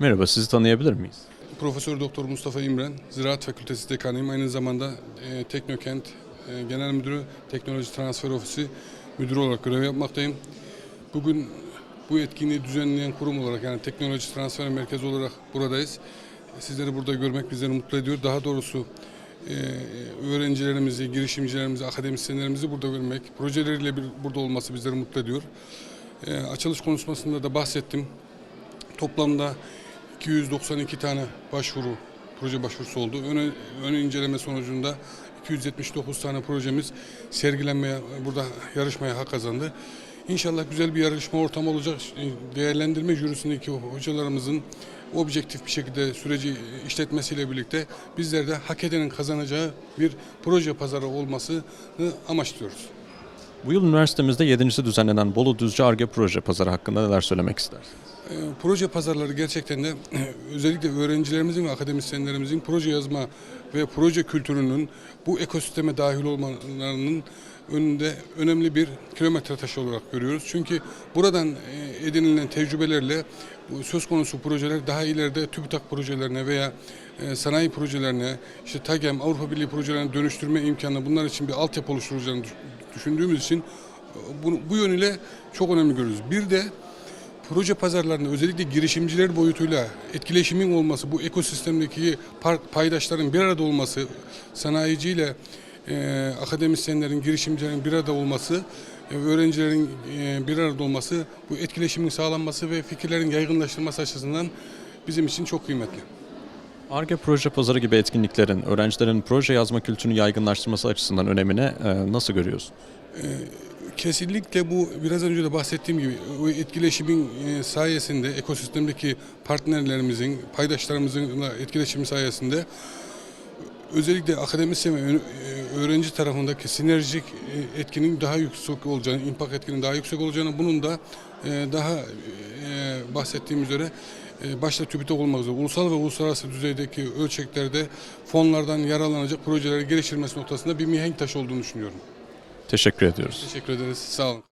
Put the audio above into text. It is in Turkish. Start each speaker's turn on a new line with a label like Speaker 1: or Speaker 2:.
Speaker 1: Merhaba, sizi tanıyabilir miyiz?
Speaker 2: Profesör Doktor Mustafa İmren, Ziraat Fakültesi Dekanıyım. Aynı zamanda e, Teknokent e, Genel Müdürü, Teknoloji Transfer Ofisi Müdürü olarak görev yapmaktayım. Bugün bu etkinliği düzenleyen kurum olarak yani Teknoloji Transfer Merkezi olarak buradayız. Sizleri burada görmek bizleri mutlu ediyor. Daha doğrusu e, öğrencilerimizi, girişimcilerimizi, akademisyenlerimizi burada görmek, projeleriyle bir, burada olması bizleri mutlu ediyor. E, açılış konuşmasında da bahsettim. Toplamda 292 tane başvuru, proje başvurusu oldu. Ön, ön inceleme sonucunda 279 tane projemiz sergilenmeye, burada yarışmaya hak kazandı. İnşallah güzel bir yarışma ortamı olacak. Değerlendirme jürisindeki hocalarımızın objektif bir şekilde süreci işletmesiyle birlikte bizler de hak edenin kazanacağı bir proje pazarı olmasını amaçlıyoruz.
Speaker 1: Bu yıl üniversitemizde 7. düzenlenen Bolu Düzce Arge Proje Pazarı hakkında neler söylemek istersiniz?
Speaker 2: E, Proje pazarları gerçekten de özellikle öğrencilerimizin ve akademisyenlerimizin proje yazma ve proje kültürünün bu ekosisteme dahil olmalarının önünde önemli bir kilometre taşı olarak görüyoruz. Çünkü buradan e, edinilen tecrübelerle söz konusu projeler daha ileride TÜBİTAK projelerine veya e, sanayi projelerine, işte TAGEM, Avrupa Birliği projelerine dönüştürme imkanı bunlar için bir altyapı oluşturacağını düş- düşündüğümüz için e, bu, bu yönüyle çok önemli görüyoruz. Bir de proje pazarlarında özellikle girişimciler boyutuyla etkileşimin olması, bu ekosistemdeki paydaşların bir arada olması, sanayiciyle e, akademisyenlerin, girişimcilerin bir arada olması, e, öğrencilerin e, bir arada olması, bu etkileşimin sağlanması ve fikirlerin yaygınlaştırılması açısından bizim için çok kıymetli.
Speaker 1: Arge Proje Pazarı gibi etkinliklerin öğrencilerin proje yazma kültürünü yaygınlaştırması açısından önemini e, nasıl görüyorsun?
Speaker 2: Kesinlikle bu biraz önce de bahsettiğim gibi o etkileşimin e, sayesinde ekosistemdeki partnerlerimizin, paydaşlarımızın etkileşimi sayesinde özellikle akademisyen ve e, öğrenci tarafındaki sinerjik e, etkinin daha yüksek olacağını, impact etkinin daha yüksek olacağını, bunun da daha bahsettiğim üzere başta TÜBİTAK olmak üzere ulusal ve uluslararası düzeydeki ölçeklerde fonlardan yararlanacak projeleri geliştirmesi noktasında bir mihenk taşı olduğunu düşünüyorum.
Speaker 1: Teşekkür ediyoruz.
Speaker 2: Teşekkür ederiz. Sağ olun.